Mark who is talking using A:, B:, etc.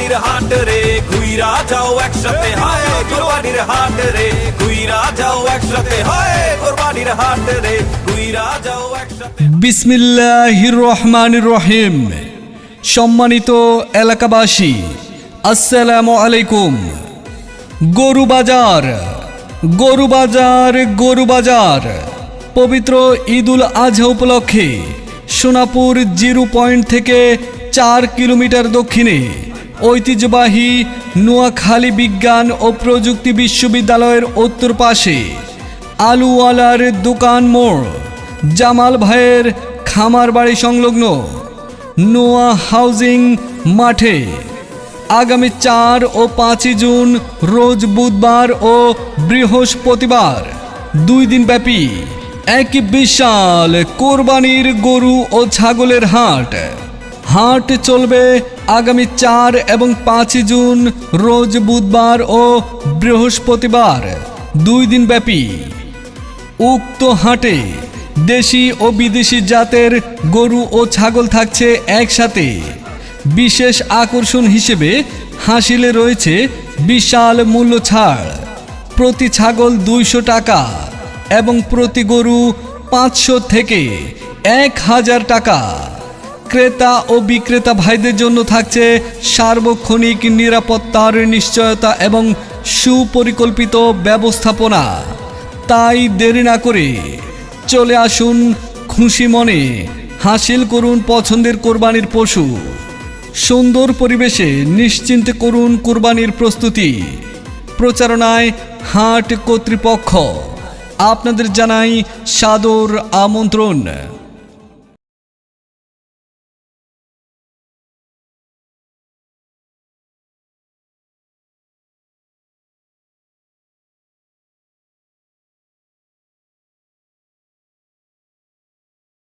A: কোরবানির হাট রে, ঘুইরা যাও একসাথে। হায় কোরবানির হাট রে, ঘুইরা যাও একসাথে। হায় কোরবানির হাট রে, ঘুইরা যাও একসাথে।
B: বিসমিল্লাহির রহমান রহিম। সম্মানিত এলাকাবাসী, আসসালামু আলাইকুম। গরু বাজার গরু বাজার গরু বাজার। পবিত্র ঈদুল আজহা উপলক্ষে সোনাপুর জিরো পয়েন্ট থেকে চার কিলোমিটার দক্ষিণে ঐতিহ্যবাহী নোয়াখালী বিজ্ঞান ও প্রযুক্তি বিশ্ববিদ্যালয়ের উত্তর পাশে আলুওয়ালার দোকান মোড়, জামাল ভাইয়ের খামার বাড়ি সংলগ্ন নোয়া হাউজিং মাঠে। আগামী চার ও পাঁচই জুন, রোজ বুধবার ও বৃহস্পতিবার দুই দিন ব্যাপী এক বিশাল কোরবানির গরু ও ছাগলের হাট। হাট চলবে আগামী চার এবং পাঁচই জুন, রোজ বুধবার ও বৃহস্পতিবার। দুই দিন ব্যাপী। উক্ত হাটে দেশি ও বিদেশি জাতের গরু ও ছাগল থাকছে একসাথে। বিশেষ আকর্ষণ হিসেবে হাসিলে রয়েছে বিশাল মূল্য ছাড়। প্রতি ছাগল দুইশো টাকা এবং প্রতি গরু পাঁচশো থেকে এক হাজার টাকা। ক্রেতা ও বিক্রেতা ভাইদের জন্য থাকছে সার্বক্ষণিক নিরাপত্তার নিশ্চয়তা এবং সুপরিকল্পিত ব্যবস্থাপনা। তাই দেরি না করে চলে আসুন খুশি মনে হাসিল করুন পছন্দের কোরবানির পশু। সুন্দর পরিবেশে নিশ্চিন্ত করুন কোরবানির প্রস্তুতি। প্রচারণায় হাট কর্তৃপক্ষ। আপনাদের জানাই সাদর আমন্ত্রণ।